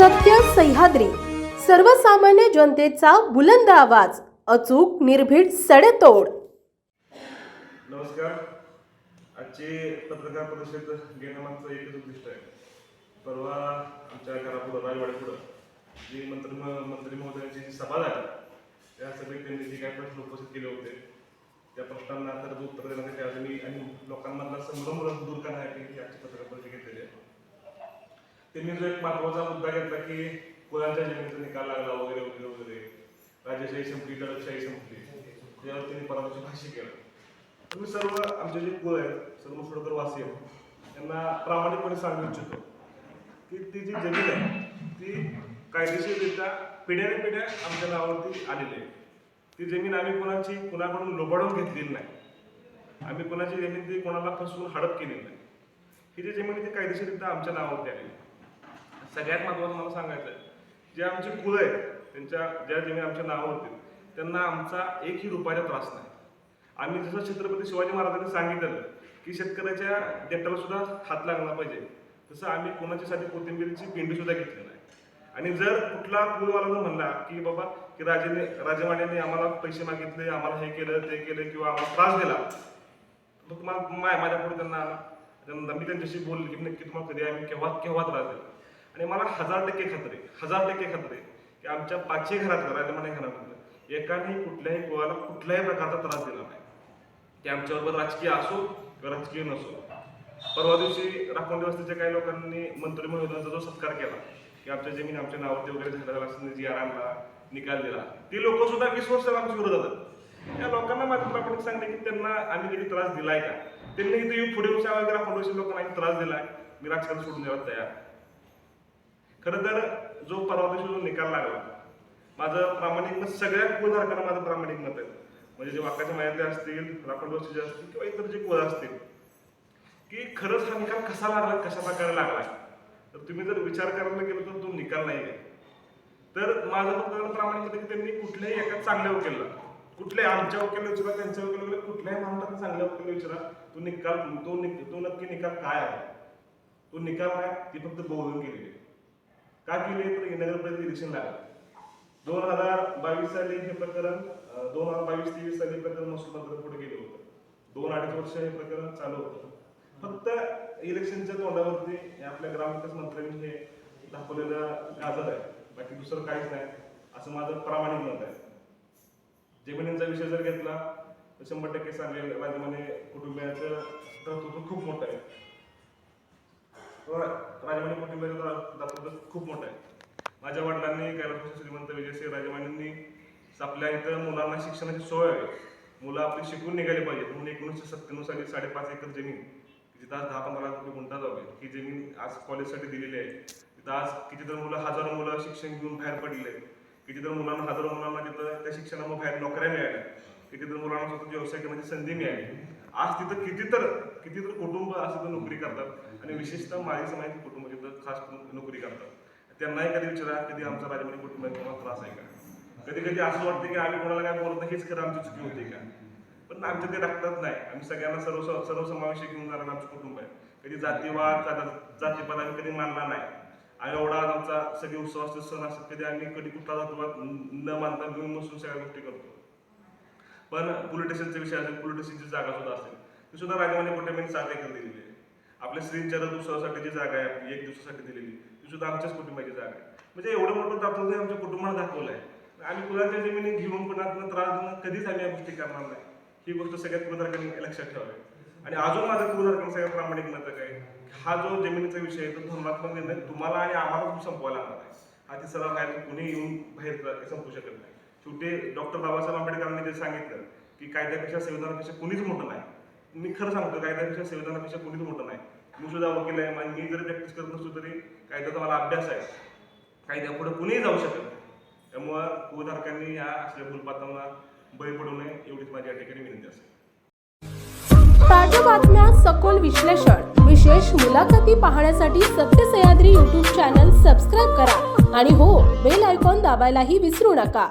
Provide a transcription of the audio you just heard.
सत्य सह्याद्री. सर्वसामान्य जनतेचा बुलंद आवाज अचूक निर्भीड सडेतोड. नमस्कार. आजचे पत्रकार परिषद घेण्यामागचं एकच उद्दिष्ट आहे. परवा आमच्या घरापुढं राजवाड्यापुढं जी मंत्री मंत्री महोदयांची जी सभा झाली त्या सभेत त्यांनी जे काही प्रश्न उपस्थित केले होते त्या प्रश्नांना तर उत्तर देण्यासाठी आज मी आणि लोकांमधला संभ्रम दूर करण्यासाठी आजची पत्रकार परिषद घेतलेली आहे त्यांनी जो एक महत्त्वाचा मुद्दा घेतला की कुळांच्या जमिनीचा निकाल लागला वगैरे वगैरे वगैरे. राजेशाही संपली दडपशाही संपली. त्यावर त्यांनी परवाची भाष्य केलं. तुम्ही सर्व आमचे जे कुळ आहेत सर्व सोडकर वासी आहेत त्यांना प्रामाणिकपणे सांगू इच्छितो की ती जी जमीन आहे ती कायदेशीररित्या पिढ्याने पिढ्या आमच्या नावावरती आलेली आहे. ती जमीन आम्ही कोणाची कुणाकडून लोबाडून घेतलेली नाही. आम्ही कोणाची जमीन ती कोणाला फसवून हडप केलेली नाही. ही जी जमीन आहे ती कायदेशीररित्या आमच्या नावावरती आलेली आहे. सगळ्यात महत्त्वाचं मला सांगायचं आहे जे आमचे कुळ आहेत त्यांच्या ज्या जमीन आमच्या नावावर होतील त्यांना आमचा एकही रुपयाचा त्रास नाही. आम्ही जसं छत्रपती शिवाजी महाराजांनी सांगितलं की शेतकऱ्याच्या डेटाला सुद्धा हात लागला पाहिजे तसं आम्ही कोणाच्यासाठी कोथिंबीरची पिंडी सुद्धा घेतली नाही. आणि जर कुठला कुळवाला म्हणला की बाबा की राजेने राजवाड्याने आम्हाला पैसे मागितले आम्हाला हे केलं ते केलं किंवा आम्हाला त्रास दिला मग माझ्या पुढे त्यांना आला त्यांना मी त्यांच्याशी बोलले की नक्की तुम्हाला कधी आम्ही केव्हा केव्हा त्रास दिला आणि मला हजार टक्के खात्री हजार टक्के खात्री की आमच्या पाचही घरात राजमाने घरात एकाने कुठल्याही कुळाला कुठल्याही प्रकारचा त्रास दिला नाही. ते आमच्याबरोबर राजकीय असो किंवा राजकीय नसो. परवा दिवशी राखोंडी वस्तीच्या काही लोकांनी मंत्री महोदयांचा जो सत्कार केला की आमच्या जमीन आमच्या नावावरती वगैरे झालेला असं जी आरामला आणला निकाल दिला ती लोक सुद्धा वीस वर्ष आमच्या विरोधात आहेत. त्या लोकांना मात्र आपण सांगते की त्यांना आम्ही कधी त्रास दिलाय का? त्यांनी इथे पुढे येऊन सांगा की वस्ती लोकांना त्रास दिलाय मी राजकारण सोडून द्यायला तयार. खरं तर जो परवा दिवशी जो निकाल लागला माझं प्रामाणिक मत सगळ्या कुळधारकांना माझं प्रामाणिक मत आहे. म्हणजे जे वाकाच्या मायातले असतील राखण जे असतील किंवा इतर जे कुळ असतील की खरंच हा निकाल कसा लागला कशा प्रकारे लागला? तर तुम्ही जर विचार करायला गेलो तर तो निकाल नाही आहे. तर माझं फक्त प्रामाणिक मत की त्यांनी कुठल्याही एका चांगल्या वकिलला कुठल्याही आमच्या वकील विचारा त्यांच्या वकील कुठल्याही महाराष्ट्रात चांगल्या वकील विचारा तो निकाल तो निक- तो नक्की निकाल काय आहे? तो निकाल नाही ती फक्त बोलून गेलेली आहे. का केले? तर नगर परिषद इलेक्शन लागलं. दोन हजार बावीस साली हे प्रकरण दोन हजार बावीस तेवीस साली प्रकरण महसूल मंत्री पुढे गेलं होतं. दोन अडीच वर्ष हे प्रकरण चालू होतं. फक्त इलेक्शनच्या तोंडावरती हे आपल्या ग्रामविकास मंत्र्यांनी हे दाखवलेलं गाजर आहे. बाकी दुसरं काहीच नाही. असं माझं प्रामाणिक मत आहे. जमिनींचा विषय जर घेतला तर शंभर टक्के सांगेल. राजमाने कुटुंबियाचं कर्तृत्व खूप मोठं आहे. राजमाने कुटुंबियाचं दातृत्व खूप मोठं आहे. माझ्या वडिलांनी कैलास श्रीमंत विजयसिंह राजमानींनी आपल्या इथं मुलांना शिक्षणाची सोय आहे मुलं आपली शिकून निघाली पाहिजे म्हणून एकोणीसशे सत्त्याण्णव साली साडेपाच एकर जमीन जिथं आज दहा पंधरा लाख रुपये गुंठा जाऊ ही जमीन आज कॉलेजसाठी दिलेली आहे. तिथं आज कितीतर मुलं हजारो मुलं शिक्षण घेऊन बाहेर पडले आहेत. कितीतर मुलांना हजारो मुलांना तिथं त्या शिक्षणामुळे बाहेर नोकऱ्या मिळाल्या. कितीतर मुलांना स्वतः व्यवसाय करण्याची संधी मिळाली. आज तिथं कितीतर कितीतर कुटुंब असं तर नोकरी करतात. आणि विशेषतः माझी समाज कुटुंब तिथं खास नोकरी करतात. त्यांनाही कधी विचारा कधी आमचा राजमानी कुटुंबात कोणाला त्रास आहे का? कधी कधी असं वाटतं की आम्ही कोणाला काय बोलत नाही हेच खरं आमची चुकी होती का? पण आमच्या ते रक्तात नाही. आम्ही सगळ्यांना सर्व सर्वसमावेशक घेऊन जाणारं आमचं कुटुंब आहे. कधी जातीवाद जात- जातीपात आम्ही कधी मानला नाही. आणि एवढा आमचा सगळे उत्सव असते सण असतात कधी आम्ही कधी कुठला जातीवाद न न मानता घेऊन बसून सगळ्या गोष्टी करतो. पण पोलीस स्टेशनचे विषय असेल पोलीस स्टेशनची जागा सुद्धा असेल. ती सुद्धा राजमाने कुटुंबांनी सात एकर दिलेली आहे. आपल्या श्रींच्या दिवसासाठी जी जागा आहे एक दिवसासाठी दिलेली ती सुद्धा आमच्याच कुटुंबाची जागा आहे. म्हणजे एवढं मोठं दाखवलं आमच्या कुटुंबाला दाखवलं आहे आम्ही कुणाच्या जमिनी घेऊन पण त्रास देऊन कधीच आम्ही या गोष्टी करणार नाही. ही गोष्ट सगळ्यात कुलधारकांनी लक्षात ठेवावी. आणि अजून माझं कुलधारकांचं सगळ्यात प्रामाणिक मत काय हा जो जमिनीचा विषय आहे तो धर्मात्मक निर्णय तुम्हाला आणि आम्हाला खूप संपवायला लागणार आहे हा तिसरा बाहेर कुणी येऊन बाहेर संपू शकत नाही. शेवटी डॉक्टर बाबासाहेब आंबेडकरांनी ते सांगितलं की कायद्यापेक्षा संविधानापेक्षा कुणीच मोठं नाही. मी खरं सांगतो कायद्यापेक्षा संविधानापेक्षा कुणीच मोठं नाही. मी सुद्धा वकील आहे आणि मी जरी प्रॅक्टिस करत नसतो तरी कायद्याचा मला अभ्यास आहे. कायद्या पुढे कुणीही जाऊ शकत त्यामुळं कुधारकांनी या असल्या भूलपातांना बळी पडू नये एवढीच माझी या ठिकाणी विनंती असेल ताज्या बातम्या सखोल विश्लेषण विशेष मुलाखती पाहण्यासाठी सत्य सह्याद्री यूट्यूब चॅनल सबस्क्राईब करा. आणि हो बेल आयकॉन दाबायलाही विसरू नका.